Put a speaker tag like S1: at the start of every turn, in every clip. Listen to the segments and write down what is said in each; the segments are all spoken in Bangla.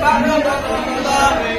S1: বলবেন সামনে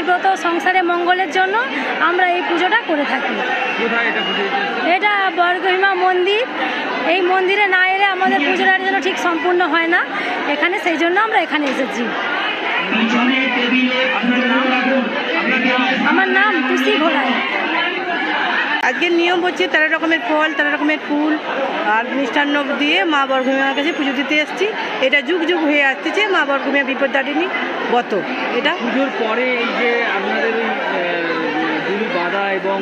S2: বিপত্তারিণীর ব্রত সংসারে মঙ্গলের জন্য আমরা এই পুজোটা করে থাকি। এটা বর্গহিমা মন্দির। এই মন্দিরে না এলে আমাদের পুজোটা যেন ঠিক সম্পূর্ণ হয় না। এখানে সেই জন্য আমরা এখানে এসেছি। আমার নাম টুসি ঘোড়াই
S3: আজকের নিয়ম হচ্ছে তেরো রকমের ফল তেরো রকমের ফুল আর মিষ্টান্ন দিয়ে মা বর্গমিমার কাছে পুজো দিতে এসেছি। এটা যুগ যুগ হয়ে আসতেছে মা বর্গমিয়া বিপদারিণী গত। এটা?
S4: পুজোর পরে এই যে আপনাদের ওই বাঁধা এবং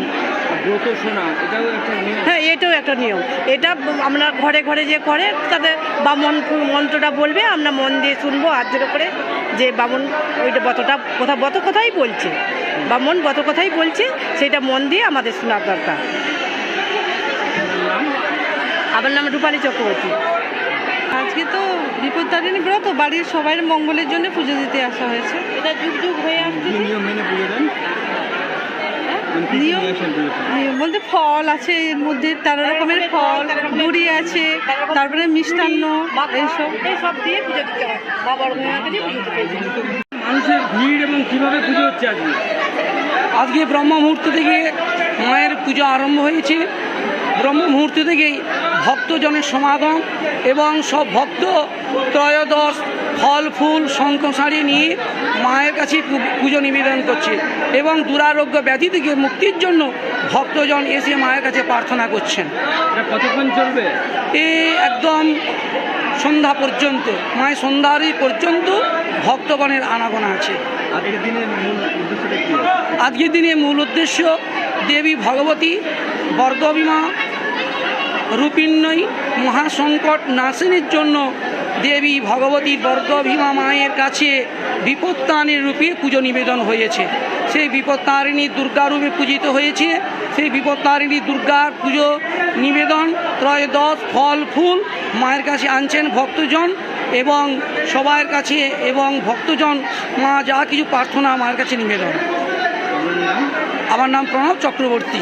S4: ব্রত শোনা এটাও একটা নিয়ম?
S3: হ্যাঁ এটাও একটা নিয়ম। এটা আমরা ঘরে ঘরে যে করে তাদের বামন মন্ত্রটা বলবে আমরা মন দিয়ে শুনব আর জোরে করে যে বামন ওইটা বতটা কথা বত কথাই বলছে। বামন বত কথাই বলছে সেটা মন দিয়ে আমাদের শোনার দরকার। আমার নাম রূপালী চক্রবর্তী। আজকে তো বিপত্তারিণী ব্রত বাড়ির সবার মঙ্গলের জন্য পুজো দিতে আসা হয়েছে। এটা যুগ যুগ হয়ে আসছে
S4: নিয়ম মেনে পুজো দেন।
S5: নিয়ম বলতে ফল আছে এর মধ্যে তেরো রকমের ফল মুড়ি আছে তারপরে মিষ্টান্ন এইসব। এইসব দিয়ে দিতে হয়। পুজো দিতে হয়।
S4: মানুষের ভিড় এবং কীভাবে পুজো হচ্ছে আজকে?
S1: আজকে ব্রহ্ম মুহূর্ত থেকে মায়ের পুজো আরম্ভ হয়েছে। ব্রহ্ম মুহূর্ত থেকেই ভক্তজনের সমাগম এবং সব ভক্ত ত্রয়োদশ ফল ফুল শঙ্খ শাড়ি নিয়ে মায়ের কাছে পুজো নিবেদন করছে এবং দুরারোগ্য ব্যাধি থেকে মুক্তির জন্য ভক্তজন এসে মায়ের কাছে প্রার্থনা করছেন।
S4: কতক্ষণ চলবে?
S1: এ একদম সন্ধ্যা পর্যন্ত মায়ের সন্ধ্যারই পর্যন্ত ভক্তগণের আনাগোনা আছে। আজকের দিনে মূল উদ্দেশ্য দেবী ভগবতী বর্গবিমা রূপিণ্যই মহাসংকট নাশিনীর জন্য দেবী ভগবতী বর্গভীমা মায়ের কাছে বিপত্তারিণী রূপে পুজো নিবেদন হয়েছে। সেই বিপত্তারিণী দুর্গা রূপে পূজিত হয়েছে। সেই বিপত্তারিণী দুর্গার পুজো নিবেদন ত্রয়োদশ ফল, ফুল মায়ের কাছে আনছেন ভক্তজন এবং সবার কাছে এবং ভক্তজন মা যা কিছু প্রার্থনা মায়ের কাছে নিবেদন। আমার নাম প্রণব চক্রবর্তী।